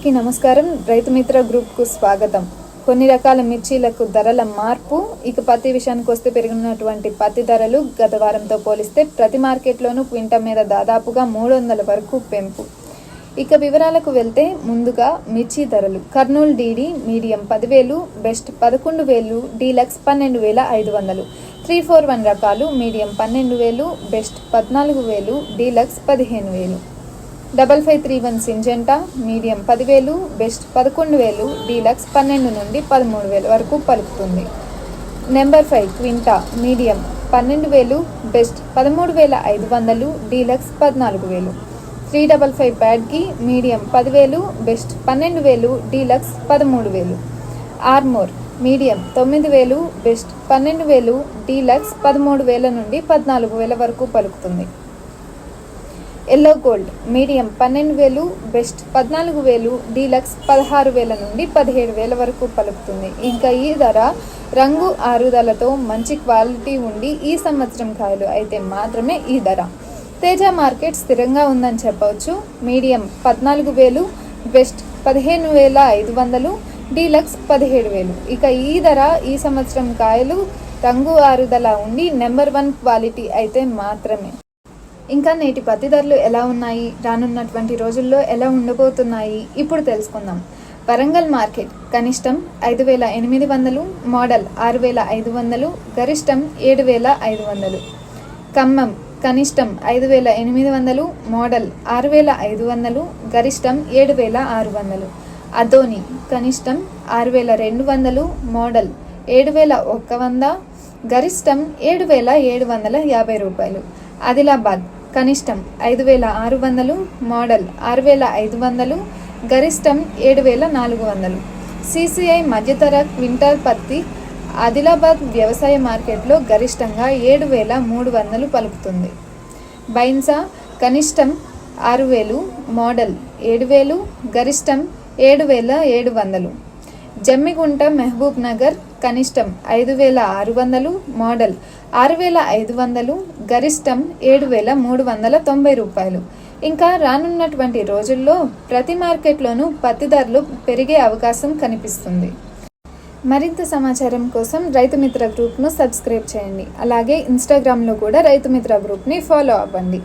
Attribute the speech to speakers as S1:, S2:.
S1: అందరికీ నమస్కారం. రైతు మిత్ర గ్రూప్కు స్వాగతం. కొన్ని రకాల మిర్చీలకు ధరల మార్పు ఇక పత్తి విషయానికి వస్తే పెరిగినటువంటి పత్తి ధరలు గత వారంతో పోలిస్తే ప్రతి మార్కెట్లోనూ క్వింటా మీద దాదాపుగా మూడు వందల వరకు పెంపు. ఇక వివరాలకు వెళ్తే ముందుగా మిర్చి ధరలు. కర్నూలు డీడీ మీడియం పదివేలు బెస్ట్ పదకొండు వేలు డీలక్స్ పన్నెండు వేల ఐదు వందలు. త్రీ ఫోర్ వన్ రకాలు మీడియం పన్నెండు వేలు బెస్ట్ పద్నాలుగు వేలు డీలక్స్ పదిహేను వేలు. Double five three one Syngenta medium పదివేలు బెస్ట్ పదకొండు వేలు డీలక్స్ పన్నెండు నుండి పదమూడు వేలు వరకు పలుకుతుంది. నెంబర్ ఫైవ్ క్వింటా మీడియం పన్నెండు వేలు బెస్ట్ పదమూడు వేల ఐదు వందలు డీలక్స్ పద్నాలుగు వేలు. త్రీ డబల్ ఫైవ్ ప్యాడ్కి మీడియం పదివేలు బెస్ట్ పన్నెండు వేలు డీలక్స్ పదమూడు వేలు. ఆర్మోర్ మీడియం తొమ్మిది వేలు బెస్ట్ పన్నెండు వేలు డీలక్స్ పదమూడు వేల నుండి పద్నాలుగు వేల వరకు పలుకుతుంది. ఎల్లో గోల్డ్ మీడియం పన్నెండు వేలు బెస్ట్ పద్నాలుగు వేలు డీలక్స్ పదహారు వేల నుండి పదిహేడు వేల వరకు పలుకుతుంది. ఇంకా ఈ ధర రంగు ఆరుదలతో మంచి క్వాలిటీ ఉండి ఈ సంవత్సరం కాయలు అయితే మాత్రమే ఈ ధర. తేజ మార్కెట్ స్థిరంగా ఉందని చెప్పవచ్చు. మీడియం పద్నాలుగు వేలు బెస్ట్ పదిహేను వేల ఐదు వందలు డీలక్స్ పదిహేడు వేలు. ఇక ఈ ధర ఈ సంవత్సరం కాయలు రంగు ఆరుదల ఉండి నెంబర్ వన్ క్వాలిటీ అయితే మాత్రమే. ఇంకా నేటి పత్తి ధరలు ఎలా ఉన్నాయి? రానున్నటువంటి రోజుల్లో ఎలా ఉండబోతున్నాయి? ఇప్పుడు తెలుసుకుందాం. వరంగల్ మార్కెట్ కనిష్టం ఐదు వేల ఎనిమిది వందలు మోడల్ ఆరు వేల ఐదు వందలు గరిష్టం ఏడు వేల ఐదు వందలు. ఖమ్మం కనిష్టం ఐదు వేల ఎనిమిది వందలు మోడల్ ఆరు వేల ఐదు వందలు గరిష్టం ఏడు వేల ఆరు వందలు. అదోని కనిష్టం ఆరు వేల రెండు వందలు మోడల్ ఏడు వేల ఒక్క వంద గరిష్టం ఏడు వేల ఏడు వందల యాభై రూపాయలు. ఆదిలాబాద్ కనిష్టం ఐదు వేల ఆరు వందలు మోడల్ ఆరు వేల ఐదు వందలు గరిష్టం ఏడు వేల నాలుగు వందలు. సిసిఐ మధ్యతర క్వింటాల్ పత్తి ఆదిలాబాద్ వ్యవసాయ మార్కెట్లో గరిష్టంగా ఏడు వేల మూడు వందలు పలుకుతుంది. బైన్సా కనిష్టం ఆరు వేలు మోడల్ ఏడు వేలు గరిష్టం ఏడు వేల ఏడు వందలు. జమ్మిగుంట మహబూబ్ నగర్ కనిష్టం ఐదు వేల ఆరు వందలు మోడల్ ఆరు వేల ఐదు వందలు గరిష్టం ఏడు వేల మూడు వందల తొంభై రూపాయలు. ఇంకా రానున్నటువంటి రోజుల్లో ప్రతి మార్కెట్లోనూ పత్తి ధరలు పెరిగే అవకాశం కనిపిస్తుంది. మరింత సమాచారం కోసం రైతు మిత్ర గ్రూప్ను సబ్స్క్రైబ్ చేయండి. అలాగే ఇన్స్టాగ్రామ్లో కూడా రైతు మిత్ర గ్రూప్ని ఫాలో అవ్వండి.